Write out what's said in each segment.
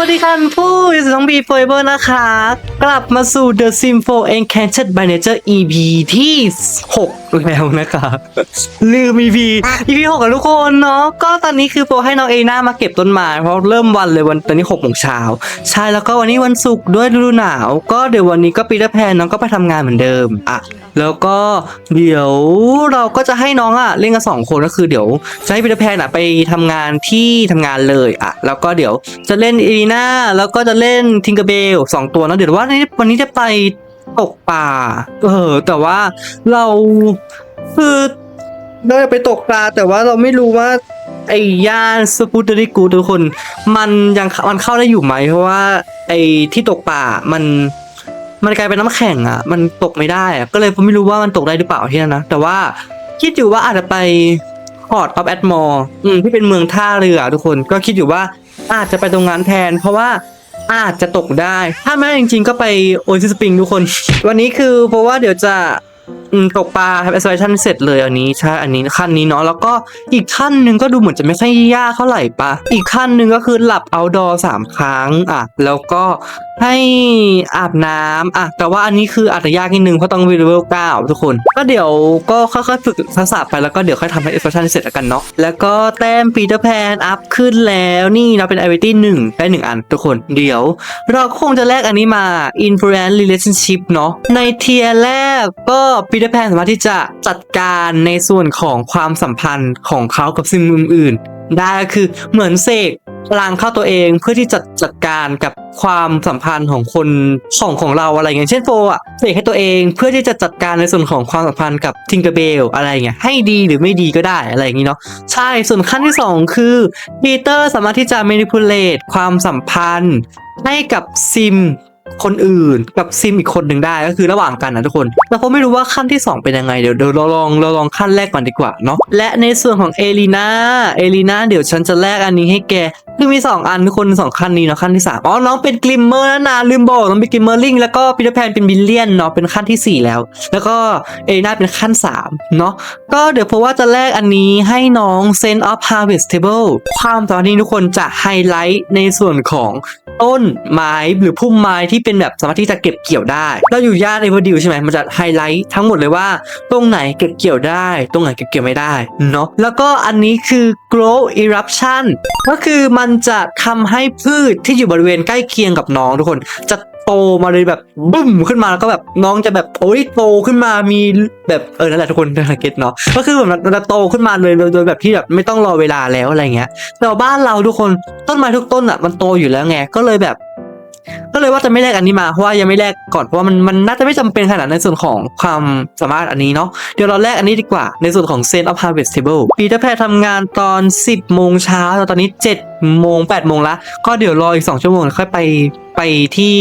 สวัสดีค่ะผู้อยู่สองบีโฟเบอร์นะคะกลับมาสู่ The Sim 4 Enchanted by Nature EP ที่ 6 แล้วนะคะลืม EP EP 6กับทุกคนเนาะก็ตอนนี้คือโปรให้น้องเอน่ามาเก็บต้นไม้เพราะเริ่มวันเลยวันตอนนี้6โมงเช้าใช่แล้วก็วันนี้วันศุกร์ด้วยฤดูหนาว ก็เดี๋ยววันนี้ก็ปีเตอร์แพนน้องก็ไปทำงานเหมือนเดิมอะแล้วก็เดี๋ยวเราก็จะให้น้องอะเล่นกันสองคนก็คือเดี๋ยวจะให้พีเตอร์แพนอะไปทำงานที่ทำงานเลยอะแล้วก็เดี๋ยวจะเล่นอีน่าแล้วก็จะเล่นทิงเกอร์เบลสองตัวนะเดี๋ยวว่าวันนี้วันนี้จะไปตกปลาเออ แต่ว่าเราคือเราจะไปตกปลาแต่ว่าเราไม่รู้ว่าไอ้ย่านสปูตเตอรี่กูทุกคน มันยังมันเข้าได้อยู่ไหม เพราะว่า ไอ้ที่ตกปลามัน มันกลายเป็นน้ำแข็งอะ มันตกไม่ได้อะ ก็เลยผมไม่รู้ว่ามันตกได้หรือเปล่าที่นั่นนะ แต่ว่าคิดอยู่ว่าอาจจะไปพอร์ตออฟแอดมอร์อืมที่เป็นเมืองท่าเรือทุกคน ก็คิดอยู่ว่าอาจจะไปตรงนั้นแทน เพราะว่า อาจจะตกได้ ถ้าไม่จริงๆก็ไปโอซิสปริงทุกคน วันนี้คือเพราะว่าเดี๋ยวจะ ตกปลาครับ exploration เสร็จเลยอันนี้ใช่อันนี้ขั้นนี้เนาะแล้วก็อีกขั้นหนึ่งก็ดูเหมือนจะไม่ค่อยยากเท่าไหร่ปะอีกขั้นหนึ่งก็คือหลับ outdoor สามครั้งอะแล้วก็ให้อาบน้ำอะแต่ว่าอันนี้คืออาจจะยากนิดนึงเพราะต้อง level 9ทุกคน ก็เดี๋ยวก็ค่อยๆฝึกทักษะไปแล้วก็เดี๋ยวค่อยทำให้ exploration เสร็จแล้วกันเนาะแล้วก็แต้ม Peter Pan อัพขึ้นแล้วนี่เราเป็น ability 1ได้หนึ่งอันทุกคนเดี๋ยว เราคงจะแลกอันนี้มา influence relationship เนาะในเทียร์แรกก็ปีเตอร์แพนสามารถที่จะจัดการในส่วนของความสัมพันธ์ของเขากับสิ่งอื่นๆ ได้ก็คือเหมือนเสกพลังเข้าตัวเองเพื่อที่จะจัดการกับความสัมพันธ์ของคนของของเราอะไรเงี้ยเช่นโฟอะเสกให้ตัวเองเพื่อที่จะจัดการในส่วนของความสัมพันธ์กับทิงเกอร์เบลอะไรเงี้ยให้ดีหรือไม่ดีก็ได้อะไรอย่างงี้เนาะใช่ส่วนขั้นที่ 2 คือปีเตอร์สามารถที่จะ manipulate ความสัมพันธ์ให้กับซิม คนอื่นกับซิมอีกคนหนึ่งได้ก็คือระหว่างกันนะทุกคนแล้วผมไม่รู้ว่าขั้นที่ 2 เป็นยังไงเดี๋ยวเดี๋ยวเราลองเราลองขั้นแรกก่อนดีกว่าเนาะและในส่วนของเอลีนาเอลีนาเดี๋ยวฉันจะแลกอันนี้ให้แกคือมี 2 อันทุกคนสองขั้นนี้เนาะขั้นที่3อ๋อน้องเป็นกลิมเมอร์นะนาลืมบอกน้องเป็นกลิมเมอร์ลิงแล้วก็ปีเตอร์แพนเป็นบิลเลียนเนาะเป็นขั้นทีสี่4 แล้ว แล้วก็เอลีนาเป็นขั้น3เนาะก็เดี๋ยวเพราะว่าจะแลกอันนี้ให้น้อง Sense of Harvestable ความตอนนี้ทุกคนจะไฮไลท์ในส่วนของต้นไม้หรือพุ่มไม้ที่เป็นแบบสามารถที่จะเก็บเกี่ยวได้ เราอยู่ย่านเอเวอร์ดิวใช่ไหมมันจะไฮไลท์ทั้งหมดเลยว่า ตรงไหนเก็บเกี่ยวได้ ตรงไหนเก็บเกี่ยวไม่ได้เนาะแล้วก็อันนี้คือ grow eruption ก็คือมันจะทำให้พืชที่อยู่บริเวณใกล้เคียงกับน้องทุกคนจะโตมาเลยแบบบึ้มขึ้นมาแล้วก็แบบน้องจะแบบโอ้ยโตขึ้นมามีแบบเออนั่นแหละทุกคนเกตเนาะก็คือแบบมันจะโตขึ้นมาเลยโดยแบบที่แบบไม่ต้องรอเวลาแล้วอะไรเงี้ยแต่ว่าบ้านเราทุกคนต้นไม้ทุกต้นอะมันโตอยู่แล้วไงก็เลยแบบ ก็เลยว่าจะไม่แลกอันนี้มาเพราะว่ายังไม่แลกก่อนเพราะว่ามันมันน่าจะไม่จำเป็นขนาดในส่วนของความสามารถอันนี้เนาะเดี๋ยวเราแลกอันนี้ดีกว่าในส่วนของ Sense of Harvestable ปีเตอร์แพรทำงานตอน 10โมงเช้าแต่ตอนนี้7โมง8โมงละก็เดี๋ยวรออีก 2 ชั่วโมงค่อยไปไปที่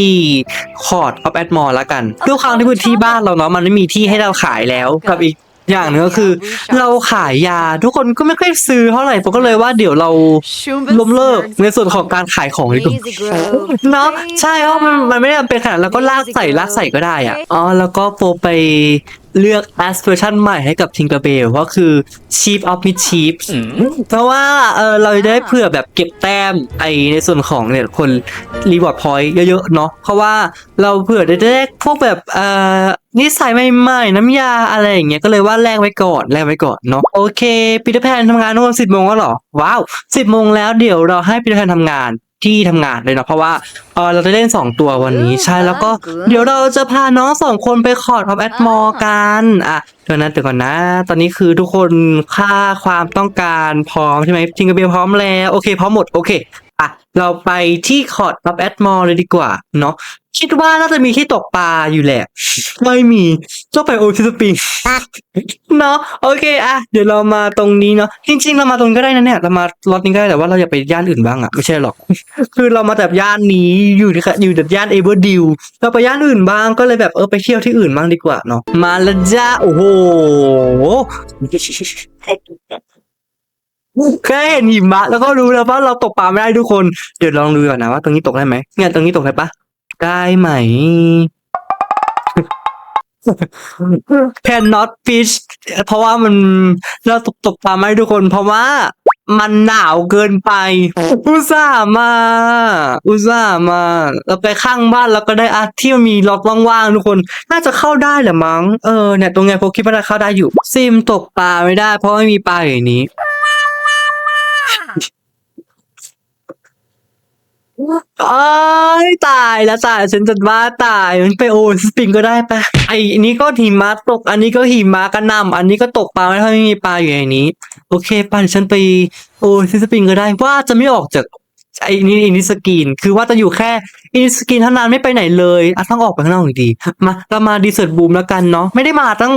คอร์ดออฟแอดมอลละกันด้วยความที่พื้นที่บ้านเราเนาะมันไม่มีที่ให้เราขายแล้วกับอีก อย่างหนึงก็คือ เราขายยาทุกคนก็ไม่ค่อยซื้อเท่าไหร่ผมก็เลยว่าเดี๋ยวเราล้มเลิกในส่วนของการขายของดีกว่า เนาะใช่เพราะมันมันไม่ได้จำเป็นขนาดนั้นแล้วก็ลากใส่ลากใส่ก็ได้อะอ๋อแล้วก็โปรไป เลือก aspiration ใหม่ให้กับ Tinkerbell ก็คือ Chief of Mischief เพราะว่าเออเราจะได้เผื่อแบบเก็บแต้มไอในส่วนของเนี่ยคน reward point เยอะๆเนาะเพราะว่าเราเผื่อได้ได้พวกแบบเอ่อนิสัยใหม่ๆ น้ำยาอะไรอย่างเงี้ยก็เลยว่าแลกไว้ก่อนแลกไว้ก่อนเนาะโอเคปีเตอร์แพนทำงานทุกวันสิบโมงแล้วเหรอ ว้าวสิบโมงแล้วเดี๋ยวเราให้ปีเตอร์แพนทำงานที่ทำงานเลยเนาะเพราะว่า เออเราจะเล่น2ตัววันนี้อืมใช่แล้วก็ good เดี๋ยวเราจะพาน้องสองคนไปคอร์ดออฟแอดมอร์กันอะเดี๋ยวนั้นเดี๋ยวก่อนนะ ตอนนี้คือทุกคนค่าความต้องการพร้อมใช่ไหมทิงเกอร์เบลพร้อมแล้วโอเคพร้อมหมดโอเคอะเราไปที่คอร์ดออฟแอดมอร์เลยดีกว่าเนาะคิดว่าน่าจะมีที่ตกปลาอยู่แหละ ไม่มีต้องไปโอทิสปริงเนาะโอเคอะเดี๋ยวเรามาตรงนี้เนาะจริง ๆ เรามาตรงนี้ก็ได้นะเนี่ยเรามาล็อตนี้ก็ได้แต่ว่าเราอย่าไปย่านอื่นบ้างอะไม่ใช่หรอก คือเรามาแต่ย่านนี้อยู่ที่อยู่แต่ย่านเอเวอร์ดิวเราไปย่านอื่นบ้างก็เลยแบบเออไปเที่ยวที่อื่นบ้างดีกว่าเนาะมาละจ้าโอ้โหแค่เห็นหิมะแล้วก็รู้แล้วว่าเราตกปลาไม่ได้ทุกคน เดี๋ยวลองดูก่อนนะว่าตรงนี้ตกได้ไหมเนี่ยตรงนี้ตกได้ปะได้ไหม cannot fish เพราะว่ามันเราตกตกปลาไม่ได้ทุกคน เพราะว่า มันหนาวเกินไป อุตส่าห์มา อุตส่าห์มา เราไปข้างบ้านแล้วก็ได้อาที่มันมีล็อกว่างๆทุกคน น่าจะเข้าได้แหละมั้ง เออเนี่ยตรงไงพวกคิดว่าน่าเข้าได้อยู่ ซิมตกปลาไม่ได้ เพราะไม่มีปลาอย่างนี้ เอ้ยตายแล้วตายฉันจะบ้าตายมันไปโอนสปริงก็ได้ปะไอ้นี้ก็หิมะตก อันนี้ก็หิมะกระหน่ำอันนี้ก็ตกปลาไม่ถ้าไม่มีปลาอยู่ในนี้ โอเคปะเดี๋ยวฉันไปโอนสปริงก็ได้ว่าจะไม่ออกจากไอ้นี่อินิสกรีนคือว่าจะอยู่แค่อินิสกรีนเท่านั้นไม่ไปไหนเลยอะต้องออกไปข้างนอกอยู่ดีมาเรามาดีเซอร์บูมแล้วกันเนาะไม่ได้มาตั้ง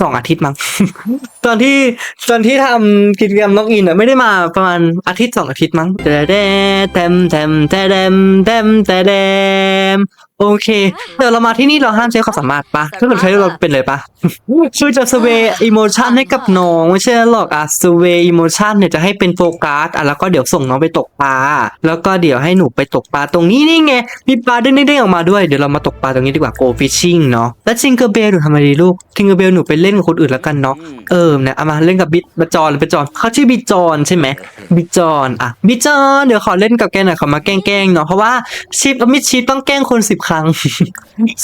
สองอาทิตย์มั้ง ตอนที่ตอนที่ทำกิจกรรมล็อกอินอะไม่ได้มาประมาณอาทิตย์สองอาทิตย์มั้งแต่เดเตมเตมแต่แดมแตมเต็ม โอเคเดี๋ยวเรามาที่นี่เราห้ามใช้ความสามารถปะถ้าเกิดใช้เราเป็นเลยปะช่วยจะสเวย์อิโมชันให้กับน้องไม่ใช่หรอกอะสเวย์อิโมชันเนี่ยจะให้เป็นโฟกัสอะแล้วก็เดี๋ยวส่งน้องไปตกปลาแล้วก็เดี๋ยวให้หนูไปตกปลาตรงนี้นี่ไงมีปลาเด้งๆออกมาด้วยเดี๋ยวเรามาตกปลาตรงนี้ดีกว่า go fishing เนาะแล้วจิงเกอร์เบลหนูทำอะไรดีลูกจิงเกอร์เบลหนูไปเล่นกับคนอื่นแล้วกันเนาะเออเนี่ยเอามาเล่นกับบิบจอนบิจอนเขาชื่อบิจอนใช่ไหมบิจอนอะบิจอนเดี๋ยวขอเล่นกับแกหน่อยขอมาแกล้งๆเนาะเพราะว่าชิปมิดชิปต้องแกล้งคนสิบครั้ง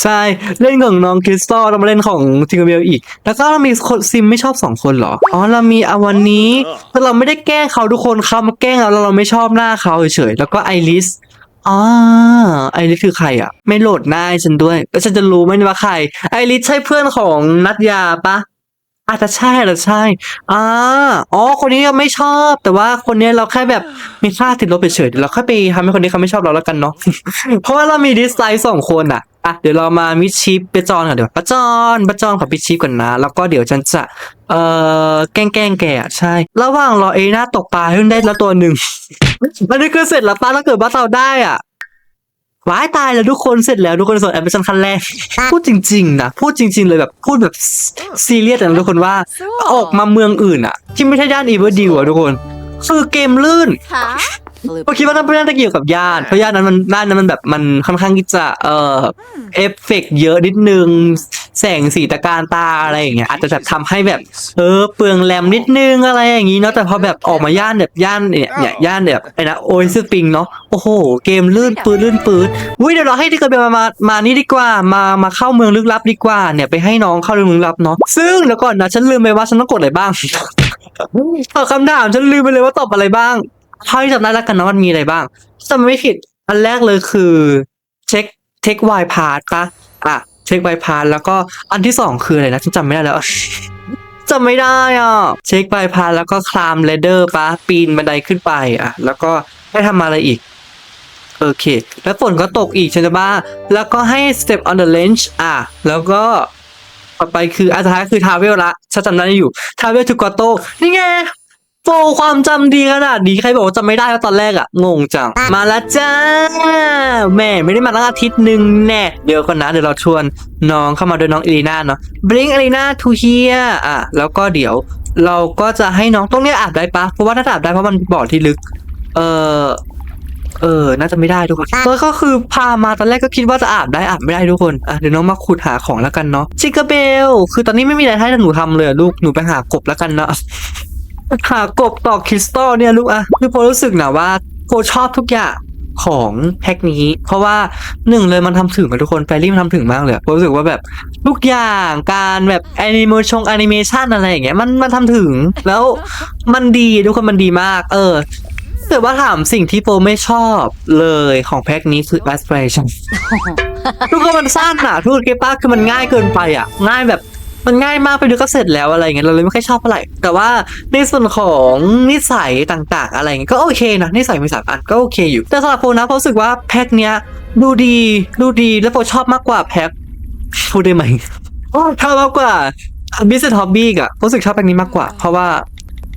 ใช่ เล่นของน้องคริสตัลเรามาเล่นของทิงเกอร์เบลอีก แล้วก็เรามีคนซิมไม่ชอบสองคนเหรอ อ๋อเรามีอาวันนี้แต่เราไม่ได้แกล้งเขาทุกคนเขามาแกล้งเราแล้วเราไม่ชอบหน้าเขาเฉยๆแล้วก็ไอริสอ่าไอริสคือใครอะ ไม่โหลดหน้าให้ฉันด้วย แล้วฉันจะรู้ไหมว่าใคร ไอริสใช่เพื่อนของนัดยาปะ อาจจะใช่อาจจะใช่อ่าอ๋อ คนนี้เราไม่ชอบ แต่ว่าคนนี้เราแค่แบบมีค่าติดลบเฉยๆเดี๋ยวเราค่อยไปทำให้คนนี้เขาไม่ชอบเราแล้วกันเนาะ เพราะว่าเรามีดิสไลค์สองคนอะอะเดี๋ยวเรามามิดชิปไปจอนก่อนเดี๋ยวปะจอนปะจอนขอปิดชิปก่อนนะ แล้วก็เดี๋ยวฉันจะ เอ่อแกล้งแกล้งแกอะใช่ ระหว่างรอเอน่าตกปลาให้มันได้แล้วตัวหนึ่งมันนี่คือเสร็จแล้วป้าถ้าเกิดว่าเราได้อะ ว้ายตายแล้วทุกคนเสร็จแล้วทุกคนส่งแอปพลิเคชันขั้นแรก พูดจริงๆนะพูดจริง ๆ เลยแบบพูดแบบซีเรียสนะทุกคนว่าออกมาเมืองอื่นอะที่ไม่ใช่ย่านอีเวอร์ดิวอะทุกคน คือเกมลื่นค่ะ ก็คิดว่าน่าน่าจะเกี่ยวกับย่านเพราะย่านนั้นมันย่านนั้นมันแบบมันค่อนข้างที่จะเอ่อเอฟเฟกต์เยอะนิดนึง แสงสีตะการตาอะไรอย่างเงี้ยอาจจะแบบทำให้แบบ เออเปลืองแรมนิดนึงอะไรอย่างงี้เนาะแต่พอแบบออกมาย่านแบบย่านเนี่ยเนี่ยย่านแบบไอ้นะโอ้ยสปริงเนาะโอ้โห เกมลื่นปืนลื่นปืนอุ้ยเดี๋ยวเราให้ที่เกิดมามามานี่ดีกว่ามามาเข้าเมืองลึกลับดีกว่าเนี่ยไปให้น้องเข้าเมืองลึกลับเนาะซึ่งเดี๋ยวก่อนนะฉันลืมไปว่าฉันต้องกดอะไรบ้างตอบคำถามฉันลืมไปเลยว่าตอบอะไรบ้าง เท่าที่จำได้แล้วกันนะมันมีอะไรบ้างจำไม่ผิดอันแรกเลยคือเช็คเช็ควายพาร์ตปะอะเช็คไวพาร์ตแล้วก็อันที่สองคืออะไรนะฉันจำไม่ได้แล้วจำไม่ได้อะเช็คบายพาสแล้วก็คลามเลเดอร์ปะปีนบันไดขึ้นไปอะ แล้วก็ให้ทำอะไรอีก โอเค แล้วฝนก็ตกอีกฉันจะบ้าแล้วก็ให้ step on the ledge อะ แล้วก็ต่อไปคืออันสุดท้ายคือทาเวลละฉันจำได้อยู่ทาเวลทูกอโตนี่ไง โฟความจำดีขนาดนี้ใครบอกว่าจำไม่ได้แล้วตอนแรกอะงงจัง มาแล้วจ้าแม่ไม่ได้มาตั้งอาทิตย์หนึ่งแน่เดี๋ยวก่อนนะเดี๋ยวเราชวนน้องเข้ามาด้วยน้องเอลีน่าเนาะ bring เอลีน่า to here อะแล้วก็เดี๋ยวเราก็จะให้น้องตรงเนี้ยอาบได้ปะเพราะว่าถ้าอาบได้เพราะมันบ่อที่ลึก เออเออ น่าจะไม่ได้ทุกคนแล้วก็คือพามาตอนแรกก็คิดว่าจะอาบได้อาบไม่ได้ทุกคน อะเดี๋ยวน้องมาขุดหาของแล้วกันเนาะชิคเกอร์เบล คือตอนนี้ไม่มีอะไรให้หนูทำเลยอะลูก หนูไปหากบแล้วกันเนาะ หากบต่อคริสตัลเนี่ยลูกอะคือโปรู้สึกนะว่าโปชอบทุกอย่างของแพ็คนี้ เพราะว่าหนึ่งเลยมันทำถึงอะทุกคนแฟรี่มันทำถึงมากเลยโปรู้สึกว่าแบบทุกอย่างการแบบแอนิเมชันแอนิเมชันอะไรอย่างเงี้ยมันมันทำถึงแล้วมันดีทุกคนมันดีมาก เออแต่ว่าถามสิ่งที่โปไม่ชอบเลยของแพ็คนี้คือ aspiration ทุกคนมันสั้นอะทุกคนเก็ป้าคือมันง่ายเกินไปอะง่ายแบบ มันง่ายมากไปดูก็เสร็จแล้วอะไรเงี้ยเราเลยไม่ค่อยชอบเท่าไหร่แต่ว่าในส่วนของนิสัยต่างๆ อะไรเงี้ยก็โอเคนะนิสัยมีสามอันก็โอเคอยู่ แต่สำหรับโปนะโปรู้สึกว่าแพ็คเนี้ยดูดีดูดีแล้วโปชอบมากกว่าแพ็คพูดได้ไหมชอบมากกว่า Business Hobby อะรู้สึกชอบแพ็คนี้มากกว่า เพราะว่า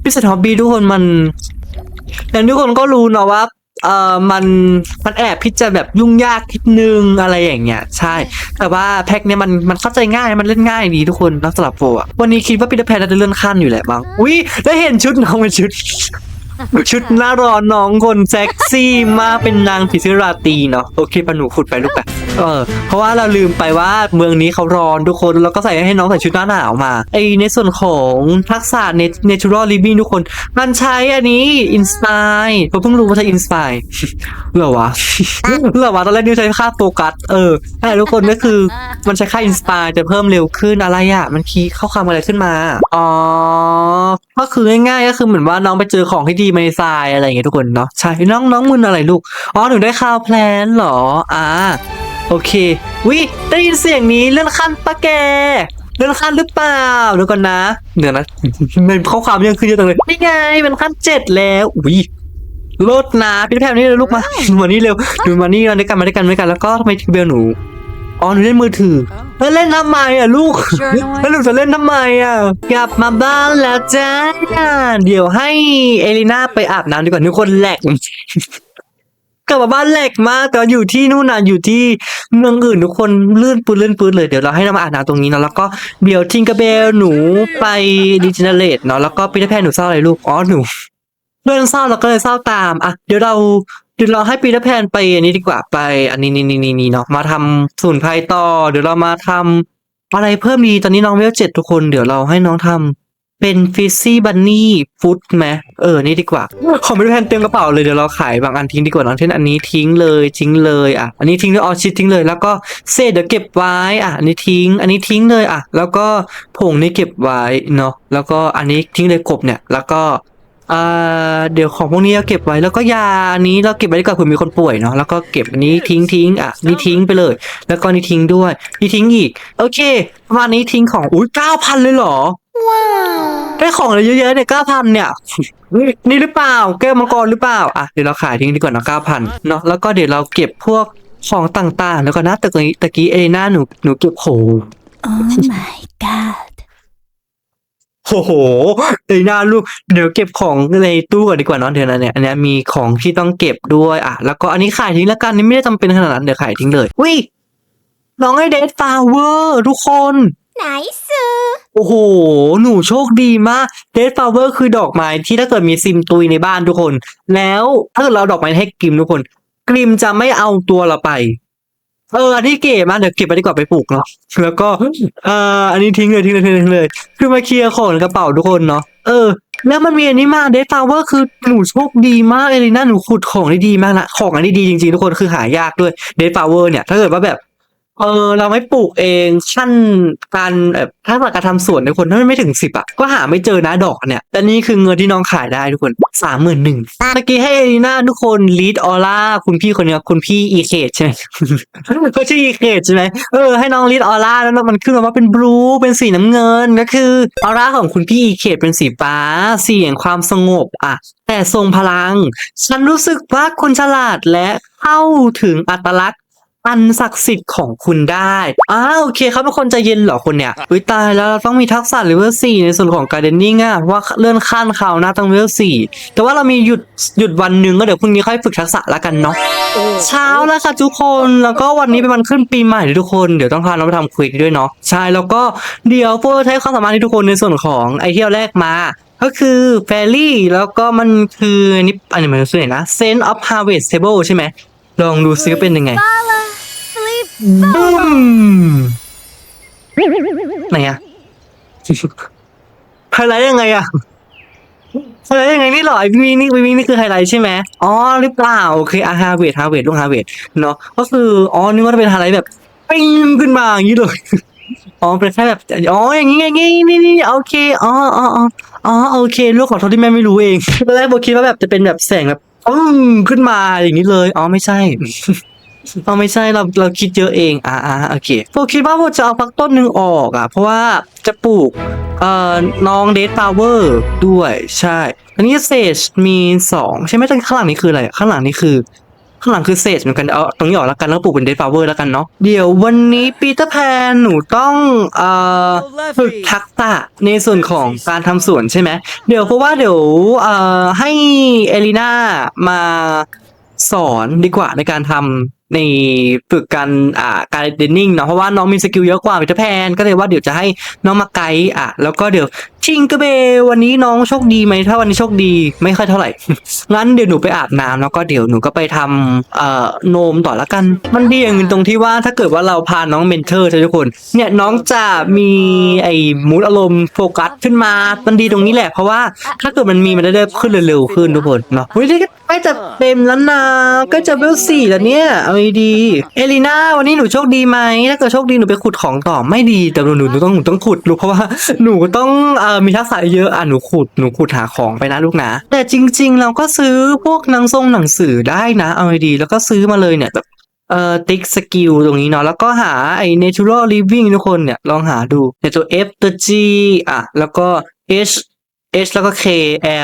Business Hobby ทุกคนมันอย่างทุกคนก็รู้เนาะว่า เอ่อมันมันแอบพิจะแบบยุ่งยากนิดนึงอะไรอย่างเงี้ยใช่ แต่ว่าแพ็กเนี้ยมันมันเข้าใจง่ายมันเล่นง่ายดีทุกคนแล้วสำหรับโฟอะวันนี้คิดว่าปีเตอร์แพนน่าจะเลื่อนขั้นอยู่แหละบ้างอุ้ยได้เห็นชุดน้องเป็นชุด ชุดหน้ารอนน้องคนเซ็กซี่มากเป็นนางผีเสื้อราตรีเนาะโอเคปะหนูขุดไปลูกไปเออเพราะว่าเราลืมไปว่าเมืองนี้เขาร้อนทุกคนแล้วก็ใส่ให้น้องใส่ชุดหน้าหนาวมาไอในส่วนของทักษะ natural living ทุกคน มันใช้อันนี้ inspire ผมเพิ่งรู้ว่าใช้ inspire เหรอวะเหรอวะตอนแรกนี่ใช้ค่าโฟกัสเออแต่ทุกคนก็คือมันใช้ค่า inspire จะเพิ่มเร็วขึ้นอะไรอะมันคีเข้าคำอะไรขึ้นมาอ๋อก็คือง่ายๆก็คือเหมือนว่าน้องไปเจอของที่ดีมาในทรายอะไรอย่างเงี้ยทุกคนเนาะใช่น้องน้องมึนอะไรลูกอ๋อหนูได้คาวแพลนเหรออ่าโอเควิได้ยินเสียงนี้เลื่อนขั้นปะแกเลื่อนขั้นหรือเปล่าเดี๋ยวก่อนนะเดี๋ยวนะมันข้อความยังขึ้นเยอะจังเลยนี่ไงเป็นขั้นเจ็ดแล้วอุ้ยลดนะพี่แพมนี่เลยลูกมามานี่เร็วดูมานี่มาด้วยกันมาด้วยกันมาด้วยกันแล้วก็ทำไมทีเบลหนู อ๋อหนูเล่นมือถือแล้วเล่นทำไมอะลูก Sure, no แล้วหนูจะเล่นทำไมอะ กลับมาบ้านแล้วจ้า เดี๋ยวให้เอลิน่าไปอาบน้ำดีกว่าทุกคนแหลกกลับมาบ้านแหลกมากแต่ว่าอยู่ที่นู่นน่ะอยู่ที่เมืองอื่นทุกคนลื่นปืนลื่นปืนเลยเดี๋ยวเราให้น้องมาอาบน้ำตรงนี้เนาะแล้วก็เดี๋ยวทิงกระเบลหนูไปดิจิทัลเลตเนาะแล้วก็ปีเตอร์แพนหนูเศร้าอะไรลูกอ๋อหนูเรื่องเศร้าเราก็เลยเศร้าตามอะเดี๋ยวเรา เดี๋ยวเราให้ปีเตอร์แพนไปอันนี้ดีกว่าไป อันนี้นี่นี่นี่เนาะมาทำสูนไพรต่อ เดี๋ยวเรามาทำอะไรเพิ่มดีตอนนี้น้องเวลเจ็ดทุกคนเดี๋ยวเราให้น้องทำเป็นฟิซซี่บันนี่ฟุตไหมเออ นี่ดีกว่า ของปีเตอร์แพนเต็มกระเป๋าเลย เดี๋ยวเราขายบางอันทิ้งดีกว่าน้องเช่นอันนี้ทิ้งเลยทิ้งเลยอะ อันนี้ทิ้งเลยออชิดทิ้งเลย แล้วก็เศษเดี๋ยวเก็บไว้อะ อันนี้ทิ้ง อันนี้ทิ้งเลยอะ แล้วก็ผงนี่เก็บไว้เนาะ แล้วก็อันนี้ทิ้งเลยกบเนี่ย แล้วก็ อ่าเดี๋ยวของพวกนี้เราเก็บไว้แล้วก็ยาอันนี้เราเก็บไว้ดีกว่าเผื่อมีคนป่วยเนาะแล้วก็เก็บอันนี้ทิ้งทิ้งอะนี่ทิ้งไปเลย แล้วก็นี่ทิ้งด้วยนี่ทิ้งอีก โอเคประมาณนี้ทิ้งของอุ้ยเก้าพันเลยเหรอได้ของอะไรเยอะๆเนี่ยเก้าพันเนี่ย นี่หรือเปล่า แก้วมังกรหรือเปล่าอะเดี๋ยวเราขายทิ้งดีกว่าเนาะเก้าพันเนาะแล้วก็เดี๋ยวเราเก็บพวกของต่างๆ แล้วก็นะตะกี้ตะกี้เอหน้าหนูหนูเก็บโห Oh my god. โอ้โหเอหน้าลูก เดี๋ยวเก็บของในตู้ก่อนดีกว่าเนาะเดี๋ยวนะเนี่ย อันเนี้ยมีของที่ต้องเก็บด้วยอะ แล้วก็อันนี้ขายทิ้งแล้วกัน นี่ไม่ได้จำเป็นขนาดนั้น เดี๋ยวขายทิ้งเลยวิน้องไอเดทฟลาเวอร์ทุกคน Nice. โอ้โห หนูโชคดีมาก เด f ฟ o เวอร์คือดอกไม้ที่ถ้าเกิดมีซิมตุยในบ้านทุกคน แล้วถ้าเกิดเราเอาดอกไม้ให้กริมทุกคน กริมจะไม่เอาตัวเราไป เอออันนี้เก๋มากเดี๋ยวเก็บไปดีกว่าไปปลูกเนาะแล้วก็เอ่ออันนี้ทิ้งเลยทิ้งเลยทิ้งเลยทิ้งเลย คือมาเคลียร์ของในกระเป๋าทุกคนเนาะเออ แล้วมันมีอันนี้มาเด f ฟ o เวอร์คือหนูโชคดีมากเลยนะหนูขุดของได้ดีมากนะของอันนี้ดีจริงๆทุกคนคือหายากด้วยเด f ฟ o เวอร์เนี่ยถ้าเกิดว่าแบบ เออเราไม่ปลูกเองขั้นการแบบถ้าเกิดการทำสวนในคนถ้ามันไม่ถึงสิบอะก็หาไม่เจอนะดอกเนี่ยแต่นี่คือเงินที่น้องขายได้ทุกคนสามหมื่นหนึ่งเมื่อกี้ให้เอลีน่าทุกคนลีดออร่าคุณพี่คนนี้คุณพี่อีเคดใช่ไหมเขาชื่ออีเคดใช่ไหมเออให้น้องลีดออร่าแล้วมันขึ้นมาว่าเป็นบลูเป็นสีน้ำเงินก็คือออร่าของคุณพี่อีเคดเป็นสีฟ้าสีแห่งความสงบอะแต่ทรงพลัง ฉันรู้สึกว่าคุณฉลาดและเข้าถึงอัตลักษณ์ อันศักดิ์สิทธิ์ของคุณได้อ้าวโอเคเขาเป็นคนใจเย็นเหรอคนเนี่ยอุ้ยตายแล้วเราต้องมีทักษะเลเวลสี่ในส่วนของการเดนนิ่งอะเพราะว่าเลื่อนขั้นเขาวหน้าต้องเลเวลสี่แต่ว่าเรามีหยุดหยุดวันหนึ่งก็เดี๋ยวพรุ่งนี้ค่อยฝึกทักษะละกันเนาะเช้าแล้วค่ะทุกคนแล้วก็วันนี้เป็นวันขึ้นปีใหม่ด้วยทุกคนเดี๋ยวต้องพาน้องไปทำควิกด้วยเนาะใช่แล้วก็เดี๋ยวพวกใช้ความสามารถที่ทุกคนในส่วนของไอเที่ยวแรกมาก็คือแฟรี่แล้วก็มันคืออันนี้อันนี้มันชื่ออะไรนะ Sense of Harvest Table ใช่ไหม ลองดูซิว่าเป็นยังไง Bala. Sleep. บึ้มไหนอะไฮไลท์ยังไงอะไฮไลท์ยังไงนี่หรอไอวีนี่วีนี่คือไฮไลท์ใช่ไหมอ๋อหรือเปล่าโอเคอาฮาเวทฮาเวทลูกฮาเวทเนาะก็คืออ๋อนึกว่าจะเป็นไฮไลท์แบบปิ้งขึ้นมาอย่างนี้เลยอ๋อเป็นแค่แบบอ๋ออย่างนี้ไงนี่นี่นี่โอเคอ๋ออ๋ออ๋ออ๋อโอเคลูกขอโทษที่แม่ไม่รู้เองตอนแรกโบคิดว่าแบบจะเป็นแบบแสงแบบปึ้งขึ้นมาอย่างนี้เลยอ๋อไม่ใช่ เราไม่ใช่เราเราคิดเยอะเอง อ่าอ่าโอเคโบคิดว่าโบจะเอาพักต้นหนึ่งออกอะ เพราะว่าจะปลูกเอ่อน้องเดทฟลาเวอร์ด้วยใช่อันนี้เซจมีสองใช่ไหมแต่ข้างหลังนี้คืออะไรข้างหลังนี้คือ ข้างหลังคือเซจเหมือนกันเอาตรงนี้ออกแล้วกันแล้วปลูกเป็นเดทฟลาเวอร์แล้วกันเนาะเดี๋ยววันนี้ปีเตอร์แพนหนูต้องเอ่อฝึกทักษะในส่วนของการทำสวนใช่ไหมเดี๋ยวเพราะว่าเดี๋ยวเอ่อให้เอลิน่ามาสอนดีกว่าในการท ในฝึกการอ่าการเดนนิ่งเนาะเพราะว่าน้องมีสกิลเยอะกว่าพีเตอร์แพนก็เลยว่าเดี๋ยวจะให้น้องมาไกด์อะแล้วก็เดี๋ยวทิงกร์เบวันนี้น้องโชคดีไหมถ้าวันนี้โชคดีไม่ค่อยเท่าไหร่ งั้นเดี๋ยวหนูไปอาบน้ำแล้วก็เดี๋ยวหนูก็ไปทำเอ่อโนมต่อละกัน มันดีอย่างนึงตรงที่ว่าถ้าเกิดว่าเราพาน้องเมนเทอร์ใช่ทุกคน เนี่ยน้องจะมีไอ้มูดอารมณ์โฟกัสขึ้นมา มันดีตรงนี้แหละเพราะว่าถ้าเกิดมันมีมันจะได้ขึ้นเร็วๆขึ้นทุกคนเนาะวิธีก็จะเต็มแล้วนะก็จะเวลสี่แล้วเนี่ยเอาดี เอลิน่าวันนี้หนูโชคดีไหมถ้าเกิดโชคดีหนูไปขุดของต่อไม่ดีแต่หนูหนูหนูต้องหนูต้องขุดลูกเพราะว่าหนูต้องเอ่อมีทักษะเยอะอะหนูขุดหนูขุดหาของไปนะลูกนะ แต่จริง ๆ เราก็ซื้อพวกหนังทรงหนังสือได้นะเอาดีแล้วก็ซื้อมาเลยเนี่ยแบบเอ่อติ๊กสกิลตรงนี้เนาะแล้วก็หาไอ้ natural living ทุกคนเนี่ย ลองหาดูเนี่ยตัว F ตัว G อะ แล้วก็ H H แล้วก็ K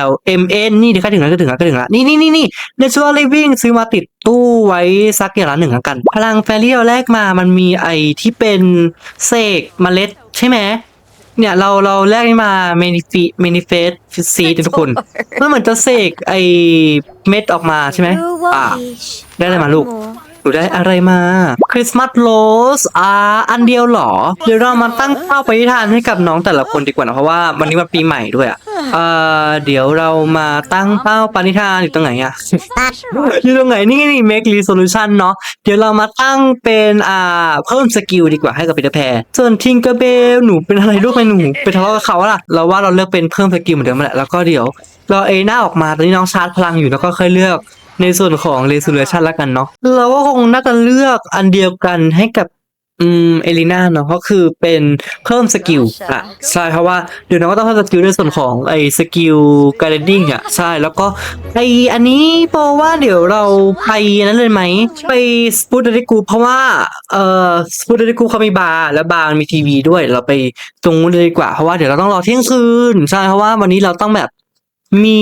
L M N นี่เดี๋ยวใกล้ถึงแล้วก็ถึงแล้วก็ถึงแล้วนี่นี่นี่นี่ natural living ซื้อมาติดตู้ไว้สักอย่างละหนึ่งแล้วกัน พลังแฟรี่เอาแรกมามันมีไอที่เป็นเสกเมล็ดใช่ไหมเนี่ยเราเราแรกนี่มา manifest manifest seed ทุกคนมันเหมือนจะเสกไอเม็ดออกมาใช่ไหม You อ่า wish. ได้อะไรมาลูกห นูได้อะไรมาคริสต์มาสโรสอ่าอันเดียวเหรอ เดี๋ยวเรามาตั้งเป้าไปฏิทานให้กับน้องแต่ละคนดีกว่านะเพราะว่าวันนี้มันปีใหม่ด้วยอะเอ่อเดี๋ยวเรามาตั้งเป้าปณิธานอยู่ตรงไหนอะอยู่ตรงไหนนี่นี่ make resolution เนาะเดี๋ยวเรามาตั้งเป็นอ่าเพิ่มสกิลดีกว่าให้กับปีเตอร์แพรส่วนทิงเกอร์เบลหนูเป็นอะไรลูกไหมหนูไปทะเลาะกับเขาล่ะเราว่าเราเลือกเป็นเพิ่มสกิลเหมือนเดิมแหละแล้วก็เดี๋ยวรอเอหน้าออกมาตอนนี้น้องชาร์จพลังอยู่แล้วก็ค่อยเลือก ในส่วนของ resolution แล้วกันเนาะเราก็คงน่าจะเลือกอันเดียวกันให้กับอืมเอลิน่าเนาะก็คือเป็นเพิ่มสกิลอะใช่เพราะว่าเดี๋ยวน้องก็ต้องเพิ่มสกิลในส่วนของไอ้สกิลการ์เดนดิ้งอะใช่แล้วก็ไออันนี้โปรว่าเดี๋ยวเราไปนั้นเลยไหมไปสปูดเดกูเพราะว่าเอ่อสปูดเดกูเขามีบาร์แล้วบาร์มีทีวีด้วยเราไปตรงนู้นเลยดีกว่าเพราะว่าเดี๋ยวเราต้องรอเที่ยงคืนใช่เพราะว่าวันนี้เราต้องแบบมี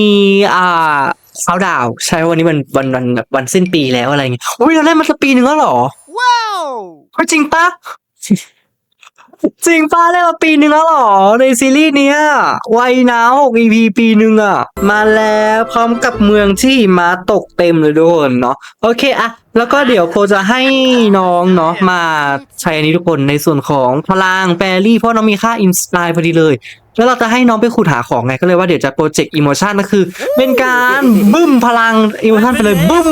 อ่า เขาดาวน์ใช่วันนี้วันวันวันแบบวันสิ้นปีแล้วอะไรเงี้ยอุ้ยเราได้มาสักปีหนึ่งแล้วเหรอเฮ้ยจริงปะจริงปะได้มาปีนึงแล้วเหรอ ในซีรีส์เนี้ยไวนะหก EP ปีนึงอะมาแล้วพร้อมกับเมืองที่หิมาตกเต็มเลยทุกคนเนาะโอเคอะแล้วก็เดี๋ยวโคจะให้น้องเนาะมาใช้อันนี้ทุกคนในส่วนของพลังแฟรี่เพราะน้องมีค่าอินสไตล์พอดีเลย แล้วเราจะให้น้องไปขุดหาของไงก็เลยว่าเดี๋ยวจะโปรเจกต์อิโมชันก็คือ เป็นการบึ้มพลังอิโมชันไปเลยบึ้ม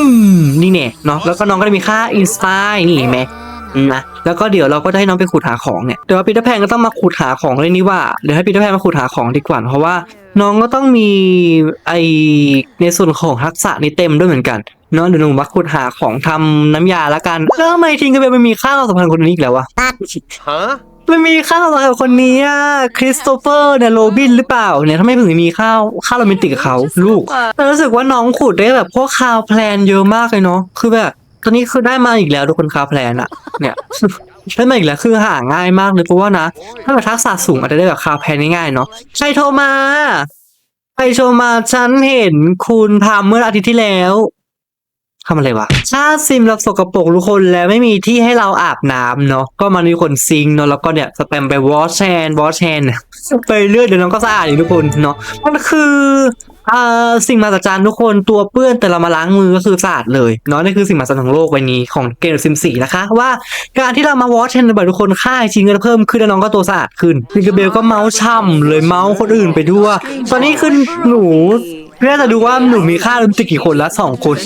นี่เนี่ยเนาะแล้วก็น้องก็จะมีค่าอินสไตล์นี่เห็นไหมนะแล้วก็เดี๋ยวเราก็จะให้น้องไปขุดหาของเนี่ยเดี๋ยวปีเตอร์แพนก็ต้องมาขุดหาของเลยนี่ว่าเดี๋ยวให้ปีเตอร์แพนมาขุดหาของดีกว่าเพราะว่าน้องก็ต้องมีไอในส่วนของทักษะนี้เต็มด้วยเหมือนกันเนาะเดี๋ยวหนูมาขุดหาของทำน้ำยาละกันแล้วทำไมทิ้งกันไปมันมีค่าความสัมพันธ์คนนี้อีกแล้ววะ Huh? มันมีค่าความสัมพันธ์กับคนนี้อะคริสโตเฟอร์เนี่ยโรบินหรือเปล่าเนี่ยทำไมถึงมีค่าค่าโรแมนติกกับเขาลูกแต่รู้สึกว่าน้องขุดได้แบบพวกคาวแพลนเยอะมากเลยเนาะคือแบบตอนนี้คือได้มาอีกแล้วทุกคนคาวแพลนอะเนี่ยได้มาอีกแล้วคือหาง่ายมากเลยเพราะว่านะ ถ้าแบบทักษะสูงอาจจะได้แบบคาวแพลนง่ายๆเนาะใครโทรมาใครโทรมาฉันเห็นคุณทำเมื่ออาทิตย์ที่แล้ว ทำอะไรวะชาซิมเราสกปรกทุกคนแล้วไม่มีที่ให้เราอาบน้ำเนาะ ก็มันมีคนซิงเนาะแล้วก็เนี่ยสแปมไปวอชแฮนวอชแฮนไปเรื่อยเดี๋ยวน้องก็สะอาดอีกทุกคนเนาะ มันคือเอ่อสิ่งมหัศจรรย์ทุกคนตัวเปื้อนแต่เรามาล้างมือก็คือสะอาดเลยเนาะนี่คือสิ่งมหัศจรรย์ของโลกใบนี้ของเกมซิมสี่นะคะ ว่าการที่เรามาวอชแฮนบ่อยทุกคนค่าจริงก็เพิ่มขึ้นแล้วน้องก็ตัวสะอาดขึ้นลิงเกอร์เบลก็เมาส์ช่ำเลยเมาส์คนอื่นไปด้วย ตอนนี้คือหนู เพื่อจะดูว่าหนูมีค่าดนตรีกี่คนละสองคน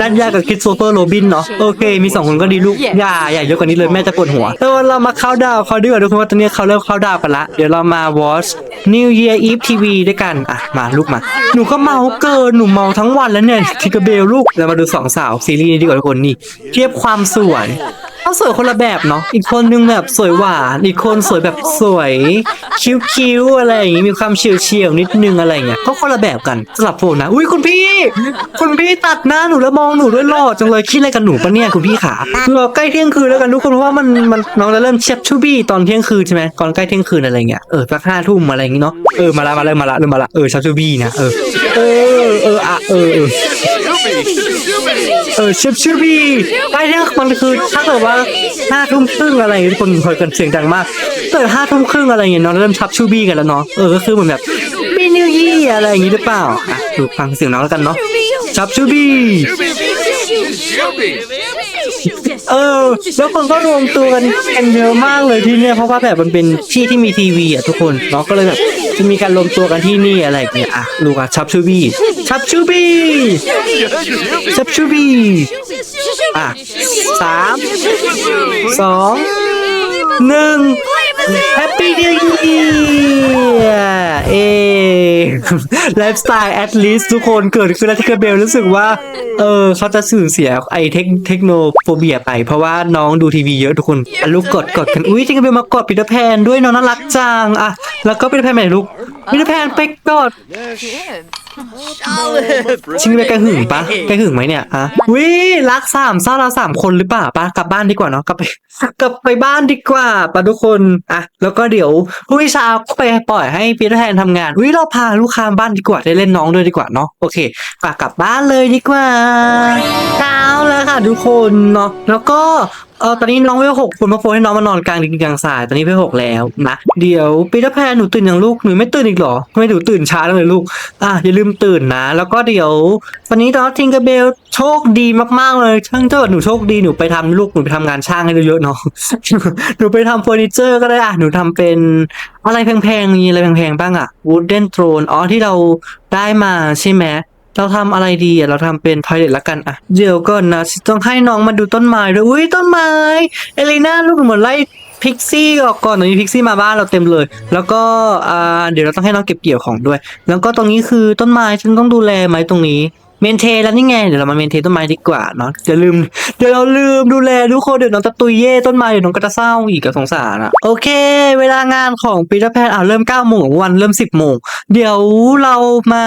ด้านยากับคิดโซเฟอร์โรบินเนาะโอเค มีสองคนก็ดีลูกอย่าอย่าเยอะกว่านี้เลยแม่จะปวดหัวเออเรามาเข้าดาวน์เขาดีกว่าทุกคนว่าตอนนี้เขาเริ่มเข้าดาวน์กันละ เดี๋ยวเรามา watch New Year Eve TV ด้วยกันอะมาลูกมา หนูก็เมาเกินหนูเมาทั้งวันแล้วเนี่ยทิกเบลลูกเรามาดูสองสาวซีรีส์นี้ดีกว่าทุกคนนี่เทียบความสวย เขาสวยคนละแบบเนาะอีกคนนึงแบบสวยหวาน อีกคนสวยแบบสวย คิ้วๆอะไรอย่างงี้มีความเฉียวเฉียวนิดนึงอะไรเงี้ยก็คนละแบบกันสลับโฟนนะอุ้ยคุณพี่ คุณพี่ตัดหน้าหนูแล้วมองหนูด้วยหล่อจังเลยคิดอะไรกับหนูปะเนี่ยคุณพี่ขาเราใกล้เที่ยงคืนแล้วกันทุกคนเพราะว่ามันมันน้องจะเริ่มเชฟชูบี้ตอนเที่ยงคืนใช่ไหมก่อนใกล้เที่ยงคืนอะไรเงี้ยเออสักห้าทุ่มอะไรอย่างงี้เนาะเออมาละมาละมาละเริ่มมาละเออเชฟชูบี้นะเออเออเอออะเออ เออชิบชิบบีใกล้เนี่ยงมันคือถ้าเกิดว่าห้าทุ่มครึ่งอะไรคนคอยกันเสียงดังมากเกิดห้าทุ่มครึ่งอะไรเงี้ยเนาะเริ่มชับชูบี้กันแล้วเนาะเออก็คือเหมือนแบบบีนิวยี่อะไรอย่างงี้หรือเปล่าอะดูฟังเสียงน้องแล้วกันเนาะชับชูบี้ เออ แล้วคนก็รวมตัวกันกันเยอะมากเลยที่เนี่ยเพราะว่าแบบมันเป็นที่ที่มีทีวีอะทุกคนเนาะก็เลยแบบจะมีการรวมตัวกันที่นี่อะไรอย่างเงี้ยอะลูกอะชับชูบีชับชูบีชับชูบีอะสามสองหนึ่ง แฮปปี้เดียเอไลฟ์สไตล์แอดลิสทุกคนเกิดขึ้นแล้วที่กระเบลรู้สึกว่า เออเขาจะสูญเสียไอเทคเทคโนโฟเบียไป เพราะว่าน้องดูทีวีเยอะทุกคนอะลูกกดกดกัน อุ้ยทิงกระเบลมากดปีเตอร์แพนด้วยน้องน่ารักจังอะแล้วก็ปีเตอร์แพนใหม่ลูกปีเตอร์แพนไปกด ชิงไปกระหึ่งปะกระหึ่งไหมเนี่ยอะวิรักสามเศร้าเราสามคนหรือเปล่าปะกลับบ้านดีกว่าเนาะกลับไปกลับไปบ้านดีกว่าปะทุกคนอะแล้วก็เดี๋ยวพรุ่งนี้เช้าก็ไปปล่อยให้พีทแทนทำงานวิเราพาลูกค้าบ้านดีกว่าได้เล่นน้องด้วยดีกว่าเนาะโอเคฝากกลับบ้านเลยดีกว่าเช้าแล้วค่ะทุกคนเนาะแล้วก็เออตอนนี้น้องเวลหกคุณมาโฟนให้น้องมานอนกลางดินกลางทรายตอนนี้เวลหกแล้วนะเดี๋ยวปีเตอร์แพนหนูตื่นอย่างลูกหนูไม่ตื่นอีกหรอไม่หนูตื่นช้าจังเลยลูกอะอย่าลืมตื่นนะ แล้วก็เดี๋ยว วันนี้ตอนทิงเกอร์เบล โชคดีมากๆเลยช่างถ้าเกิดหนูโชคดีหนูไปทำลูกหนูไปทำงานช่างให้เยอะๆเนาะหนูไปทำเฟอร์นิเจอร์ก็ได้อะหนูทำเป็นอะไรแพงๆมีอะไรแพงๆบ้างอะ wooden throne อ๋อที่เราได้มาใช่ไหมเราทำอะไรดีอะเราทำเป็นทอยเลทละกันอะเดี๋ยวก่อนนะต้องให้น้องมาดูต้นไม้ด้วยอุ้ยต้นไม้เอลิน่าลูกหนูเหมือนไล่พิกซี่ออกก่อนตอนนี้พิกซี่มาบ้านเราเต็มเลย แล้วก็อ่าเดี๋ยวเราต้องให้น้องเก็บเกี่ยวของด้วย แล้วก็ตรงนี้คือต้นไม้ฉันต้องดูแลไหมตรงนี้ เมนเทแล้วนี่ไงเดี๋ยวเรามาเมนเทต้นไม้ดีกว่าเนาะอย่าลืมเดี๋ยวเราลืมดูแลทุกคนเดี๋ยวน้องจะตุยเย่ต้นไม้เดี๋ยวน้องก็จะเศร้าอีกกับสงสารอะโอเค เวลางานของปีเตอร์แพนอะเริ่ม9โมงวันเริ่ม 10โมงเดี๋ยวเรามา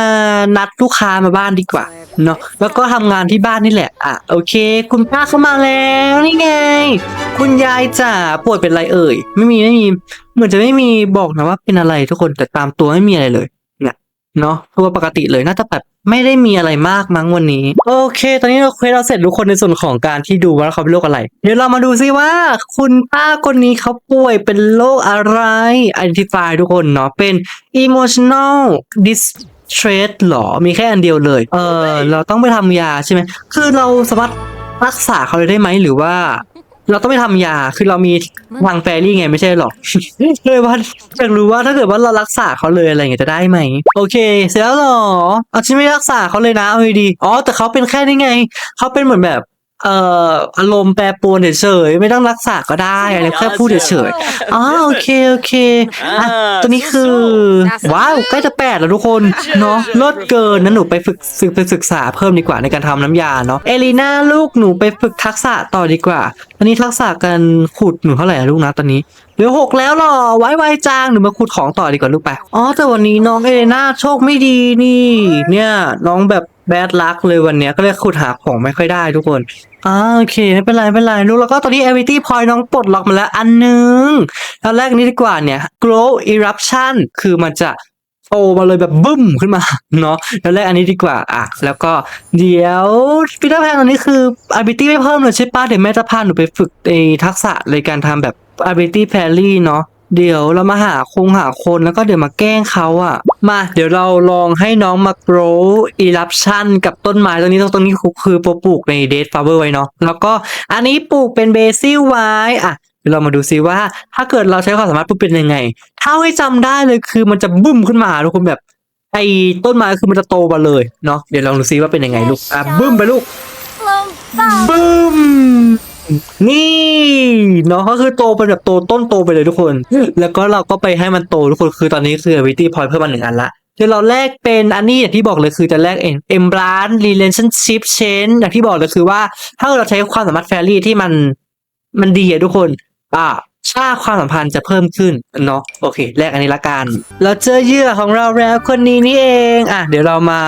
นัดลูกค้ามาบ้านดีกว่าเนาะแล้วก็ทำงานที่บ้านนี่แหละอะโอเค คุณป้าเข้ามาแล้วนี่ไง คุณยายจ๋าป่วยเป็นไรเอ่ยไม่มีไม่มีเหมือนจะไม่มีบอกนะว่าเป็นอะไรทุกคนแต่ตามตัวไม่มีอะไรเลยเนี่ยเนาะตัวปกติเลยน่าจะแบบ ไม่ได้มีอะไรมากมั้งวันนี้ โอเค ตอนนี้เราเควสเราเสร็จทุกคนในส่วนของการที่ดูว่าเขาเป็นโรคอะไร เดี๋ยวเรามาดูซิว่า คุณป้าคนนี้เขาป่วยเป็นโรคอะไร identify ทุกคนเนาะเป็น emotional distress หรอ มีแค่อันเดียวเลย เออ เราต้องไปทำยาใช่ไหม คือเราสามารถรักษาเขาเลยได้ไหม หรือว่า เราต้องไปทำยา คือเรามีทางแฟรี่ไงไม่ใช่หรอก เลยว่าอยากรู้ว่าถ้าเกิดว่าเรารักษาเขาเลยอะไรอย่างเงี้ยจะได้ไหม โอเค เสร็จแล้วเหรอ เอาฉันไม่รักษาเขาเลยนะ เอาดีๆอ๋อ แต่เขาเป็นแค่นี้ไง เขาเป็นเหมือนแบบ เอ่ออารมณ์แปรปรวนเฉยๆไม่ต้องรักษาก็ได้อะไรแค่พูดเฉยๆอ๋อโอเคโอเคอะตัวนี้คือ ว้าวใกล้จะแปดแล้วทุกคนเนาะลดเกินนะหนูไปฝึกฝึกไปศึกษาเพิ่มดีกว่าในการทำน้ำยาเนาะเอลีน่าลูกหนูไปฝึกทักษะต่อดีกว่าตอนนี้ทักษะการขุดหนูเท่าไหร่อะลูกนะตอนนี้ เหลือหกแล้วหรอ ไว้ไว้จางหนูมาขุดของต่อดีกว่าลูกไป อ๋อ แต่วันนี้น้องเอเลนาโชคไม่ดีนี่ เนี่ยน้องแบบแบดลักเลยวันเนี้ยก็เลยขุดหาของไม่ค่อยได้ทุกคนอ่าโอเค ไม่เป็นไรไม่เป็นไรลูกแล้วก็ตอนนี้ ability point น้องปลดล็อกมาแล้วอันนึงแล้วแรกนี้ดีกว่าเนี่ย grow eruption คือมันจะโตมาเลยแบบบึ้มขึ้นมาเนาะแล้วแรกอันนี้ดีกว่าอะแล้วก็เดี๋ยวพีเตอร์แพนตอนนี้คือ ability ไม่เพิ่มเลยใช่ป้ะเดี๋ยวแม่จะพาหนูไปฝึกในทักษะในการทำแบบ ability parry เนาะเดี๋ยวเรามาหาคงหาคนแล้วก็เดี๋ยวมาแกล้งเขาอะมาเดี๋ยวเราลองให้น้องมา grow eruption กับต้นไม้ตรงนี้ตรงตรงนี้คือคือปลูกใน dead flower ไว้เนาะแล้วก็อันนี้ปลูกเป็นเบซิลไว้อะเดี๋ยวเรามาดูซิว่า ถ้าเกิดเราใช้ความสามารถปุ๊บเป็นยังไงถ้าให้จำได้เลยคือมันจะบึ้มขึ้นมาทุกคนแบบ ไอ้ต้นไม้คือมันจะโตมาเลยเนาะเดี๋ยวลองดูซิว่าเป็นยังไงลูกอะบึ้มไปลูกบึ้ม นี่เนาะก็คือโตเป็นแบบโตต้นโตไปเลยทุกคน แล้วก็เราก็ไปให้มันโตทุกคนคือตอนนี้คือ ability point เพิ่มมาหนึ่งอันละเดี๋ยวเราแลกเป็นอันนี้อย่างที่บอกเลยคือจะแลกเอง e m b r a n relationship change อย่างที่บอกเลยคือว่า ถ้าเราใช้ความสามารถแฟรี่ที่มันมันดีอะทุกคน อ่าชาความสัมพันธ์จะเพิ่มขึ้นเนาะโอเค แลกอันนี้ละกัน เราเจอเหยื่อของเราแล้วคนนี้นี่เองอะเดี๋ยวเรามา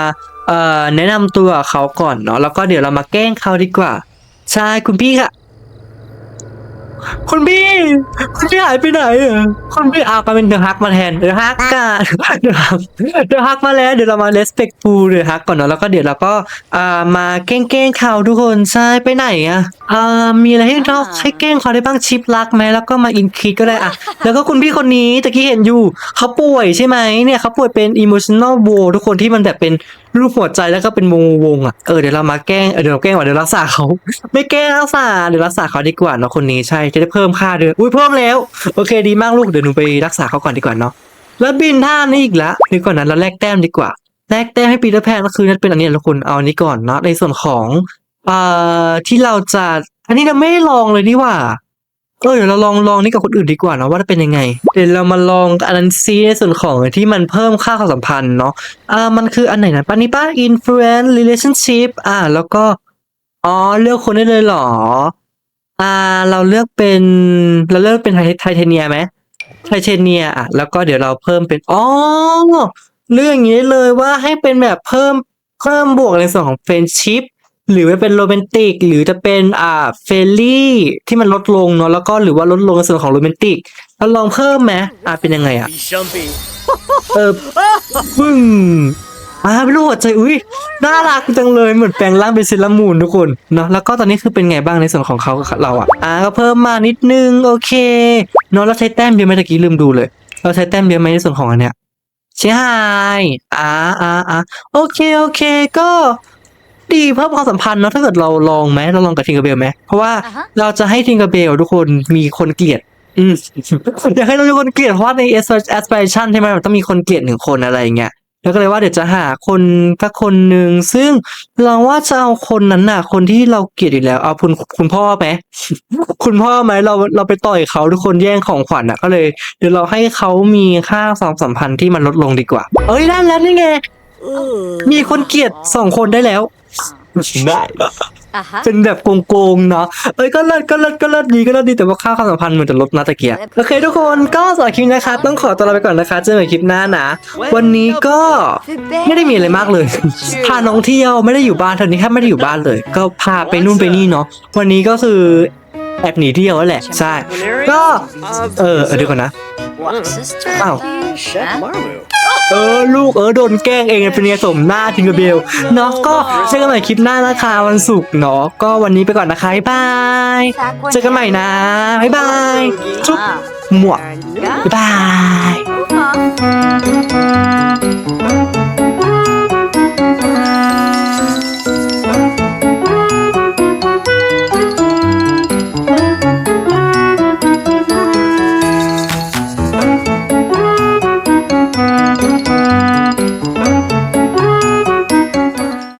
เอ่อแนะนำตัวเขาก่อนเนาะแล้วก็เดี๋ยวเรามาแกล้งเขาดีกว่าใช่คุณพี่ค่ะ คุณพี่คุณพี่หายไปไหนอะคุณพี่เอากลายเป็นเดอะฮักมาแทนเดอะฮักกันเดอะฮักเดอะฮักมาแล้วเดี๋ยวเรามา respect ฟูเดอะฮักก่อนเนาะแล้วก็เดี๋ยวเราก็อ่ามาแกล้งแกล้งเขาทุกคนใช่ไปไหนอะอ่ามีอะไรให้เราให้แกล้งเขาได้บ้างชิปลักไหมแล้วก็มาอินคิดก็ได้อะแล้วก็คุณพี่คนนี้ตะกี้เห็นอยู่เขาป่วยใช่ไหมเนี่ยเขาป่วยเป็น emotional woe ทุกคนที่มันแบบเป็น รูปหัวใจแล้วก็เป็นวงวงๆอะเออเดี๋ยวเรามาแกล้งเออเดี๋ยวเราแกล้งว่าเดี๋ยวรักษาเขา ไม่แกล้งรักษาเดี๋ยวรักษาเขาดีกว่าเนาะคนนี้ใช่จะได้เพิ่มค่าเดือนอุ้ยเพิ่มแล้วโอเคดีมากลูกเดี๋ยวหนูไปรักษาเขาก่อนดีกว่าเนาะแล้วบินท่านี้อีกละดีกว่านั้นเราแลกแต้มดีกว่าแลกแต้มให้ปีเตอร์แพนก็คือนั่นเป็นอันนี้ทุกคนเอาอันนี้ก่อนเนาะในส่วนของเอ่อที่เราจะอันนี้เราไม่ได้ลองเลยนี่ว่า เออเดี๋ยวเราลองลองนี่กับคนอื่นดีกว่าเนาะว่าจะเป็นยังไง เดี๋ยวเรามาลองอันนั้นซีในส่วนของที่มันเพิ่มค่าความสัมพันธ์เนาะอ่ามันคืออันไหนนะปานี่ป้า influence relationship อ่า แล้วก็อ๋อเลือกคนได้เลยเหรอ อ่า เราเลือกเป็นเราเลือกเป็นไทเทเนียไหมไทเทเนียอะแล้วก็เดี๋ยวเราเพิ่มเป็นอ๋อเลือกอย่างนี้เลยว่าให้เป็นแบบเพิ่มเพิ่มบวกในส่วนของ friendship หรือว่าเป็นโรแมนติก หรือจะเป็นอ่าเฟลลี่ที่มันลดลงเนาะแล้วก็หรือว่าลดลงในส่วนของโรแมนติกเราลองเพิ่มไหมอ่าเป็นยังไงอะ Shumpy. เออปึ้งอ่าเป็นรูปหัวใจอุ้ยน่ารักจังเลยเหมือนแปลงร่างเป็นเซรามูนทุกคนเนาะแล้วก็ตอนนี้คือเป็นไงบ้างในส่วนของเขากับเราอะอ่าก็เพิ่มมานิดนึงโอเคเนาะเราใช้แต้มเยอะไหมตะกี้ลืมดูเลย เราใช้แต้มเยอะไหมในส่วนของอันเนี้ยใช่อ่าอ่าอ่าโอเคโอเคก็ ดีเพิ่มความสัมพันธ์เนาะถ้าเกิดเราลองไหมเราลองกับทิงเกอร์เบลไหมเพราะว่าอ่าฮะเราจะให้ทิงเกอร์เบลทุกคนมีคนเกลียดอืมอยากให้เรามีคนเกลียดเพราะว่าใน aspiration ใช่ไหมมันต้องมีคนเกลียดหนึ่งคนอะไรอย่างเงี้ยแล้วก็เลยว่าเดี๋ยวจะหาคนสักคนหนึ่งซึ่งเราว่าจะเอาคนนั้นน่ะ คนที่เราเกลียดอยู่แล้ว เอาคุณคุณพ่อไหมคุณพ่อไหมเราเราไปต่อยเขาทุกคนแย่งของขวัญอะก็เลย เดี๋ยวเราให้เขามีค่าความสัมพันธ์ที่มันลดลงดีกว่า เอ้ยได้แล้วนี่ไงมีคนเกลียดสองคนได้แล้ว ได้อะฮะ เป็นแบบโกงๆเนาะเอ้ยก็เลิศก็เลิศก็เลิศดีก็เลิศดีแต่ว่าค่าความสัมพันธ์มันจะลดนะตะเกียบโอเคทุกคนก็สำหรับคลิปนะคะต้องขอตัวลาไปก่อนนะคะเจอกันใหม่คลิปหน้านะ วันนี้ก็ไม่ได้มีอะไรมากเลย พาน้องเที่ยวไม่ได้อยู่บ้านเธอนี้แค่ไม่ได้อยู่บ้านเลย ก็พาไปนู่นไปนี่เนาะวันนี้ก็คือแอบหนีเที่ยวแล้วแหละใช่ก็เออเออเดี๋ยวก่อนนะ sister อ้าว Chef Marmu. เออ ลูกเออโดนแกล้งเองเป็นไงสมหน้าทิงกระเบลเนาะก็เจอกันใหม่คลิปหน้านะคะวันศุกร์เนาะก็วันนี้ไปก่อนนะคะบ๊ายบายเจอกันใหม่นะบ๊ายบายจุ๊บหมวกบ๊ายบาย Huh?